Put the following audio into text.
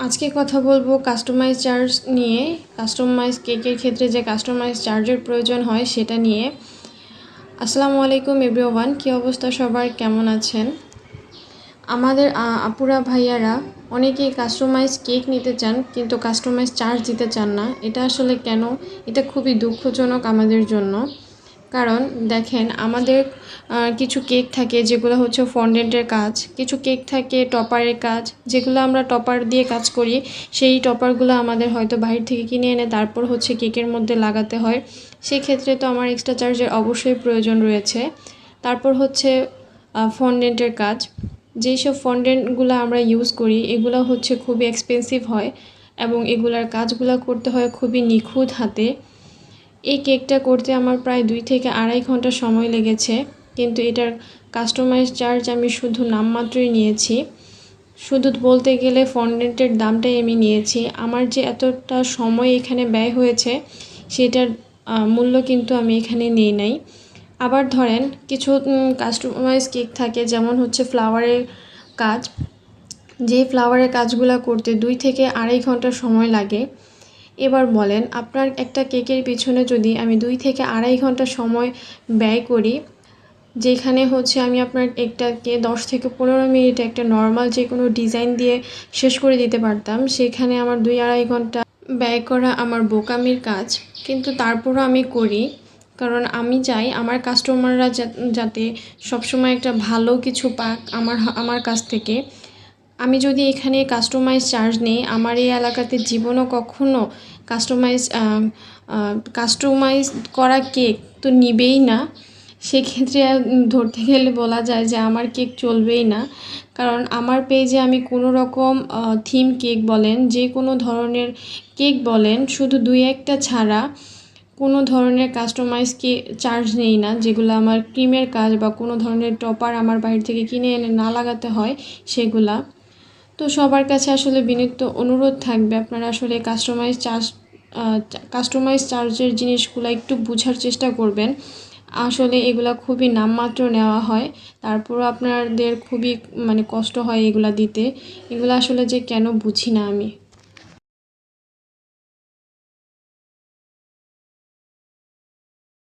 আজকে কথা বলব কাস্টমাইজ চার্জ নিয়ে। কাস্টমাইজ কেকের ক্ষেত্রে যে কাস্টমাইজ চার্জের প্রয়োজন হয় সেটা নিয়ে। আসসালামু আলাইকুম এভরিওয়ান কী অবস্থা সবার? কেমন আছেন? আমাদের আপুরা, ভাইয়ারা অনেকেই কাস্টমাইজ কেক নিতে চান কিন্তু কাস্টমাইজ চার্জ দিতে চান না। এটা আসলে কেন? এটা খুবই দুঃখজনক আমাদের জন্য। কারণ দেখেন আমাদের কিছু কেক থাকে যেগুলো হচ্ছে ফন্ডেন্টের কাজ, কিছু কেক থাকে টপারের কাজ, যেগুলো আমরা টপার দিয়ে কাজ করি, সেই টপারগুলো আমাদের হয়তো বাইরে থেকে কিনে এনে তারপর হচ্ছে কেকের মধ্যে লাগাতে হয়। সেক্ষেত্রে তো আমার এক্সট্রা চার্জের অবশ্যই প্রয়োজন রয়েছে। তারপর হচ্ছে ফন্ডেন্টের কাজ। যেই সব ফন্ডেন্টগুলো আমরা ইউজ করি, এগুলো হচ্ছে খুবই এক্সপেন্সিভ হয় এবং এগুলার কাজগুলো করতে হয় খুবই নিখুঁত হাতে। এই কেকটা করতে আমার প্রায় দুই থেকে আড়াই ঘণ্টা সময় লেগেছে, কিন্তু এটার কাস্টমাইজ চার্জ আমি শুধু নামমাত্রই নিয়েছি। শুধু বলতে গেলে ফন্ডেন্টের দামটাই আমি নিয়েছি। আমার যে এতটা সময় এখানে ব্যয় হয়েছে, সেটার মূল্য কিন্তু আমি এখানে নিই নাই। আবার ধরেন, কিছু কাস্টমাইজ কেক থাকে, যেমন হচ্ছে ফ্লাওয়ারের কাজ। যে ফ্লাওয়ারের কাজগুলো করতে দুই থেকে আড়াই ঘণ্টা সময় লাগে এবার বলেন, আপনার একটা কেকের পিছনে যদি আমি দুই থেকে আড়াই ঘণ্টা সময় ব্যয় করি, যেখানে হচ্ছে আমি আপনার একটাকে দশ থেকে পনেরো মিনিটে একটা নর্মাল যে কোনো ডিজাইন দিয়ে শেষ করে দিতে পারতাম, সেখানে আমার দুই আড়াই ঘণ্টা ব্যয় করা আমার বোকামির কাজ। কিন্তু তারপরও আমি করি, কারণ আমি চাই আমার কাস্টমাররা যাতে সবসময় একটা ভালো কিছু পাক আমার আমার কাছ থেকে। আমি যদি এখানে কাস্টমাইজ চার্জ নিই, আমার এই এলাকাতে জীবনও কখনো কাস্টমাইজ কাস্টমাইজ করা কেক তো নিবেই না। সেক্ষেত্রে ধরতে গেলে বলা যায় যে আমার কেক চলবেই না। কারণ আমার পেজে আমি কোনো রকম থিম কেক বলেন, যে কোনো ধরনের কেক বলেন, শুধু দুই একটা ছাড়া কোনো ধরনের কাস্টমাইজ কে চার্জ নেই না। যেগুলো আমার ক্রিমের কাজ বা কোনো ধরনের টপার আমার বাইরে থেকে কিনে এনে না লাগাতে হয়, সেগুলা। তো সবার কাছে আসলে বিনীত অনুরোধ থাকবে আপনারা আসলে কাস্টমাইজ চার্জ কাস্টমাইজ চার্জের জিনিসগুলো একটু বোঝার চেষ্টা করবেন। আসলে এগুলো খুবই নামমাত্র নেওয়া হয়। তারপরও আপনাদের খুবই মানে কষ্ট হয় এগুলা দিতে। এগুলো আসলে যে কেন বুঝি না আমি।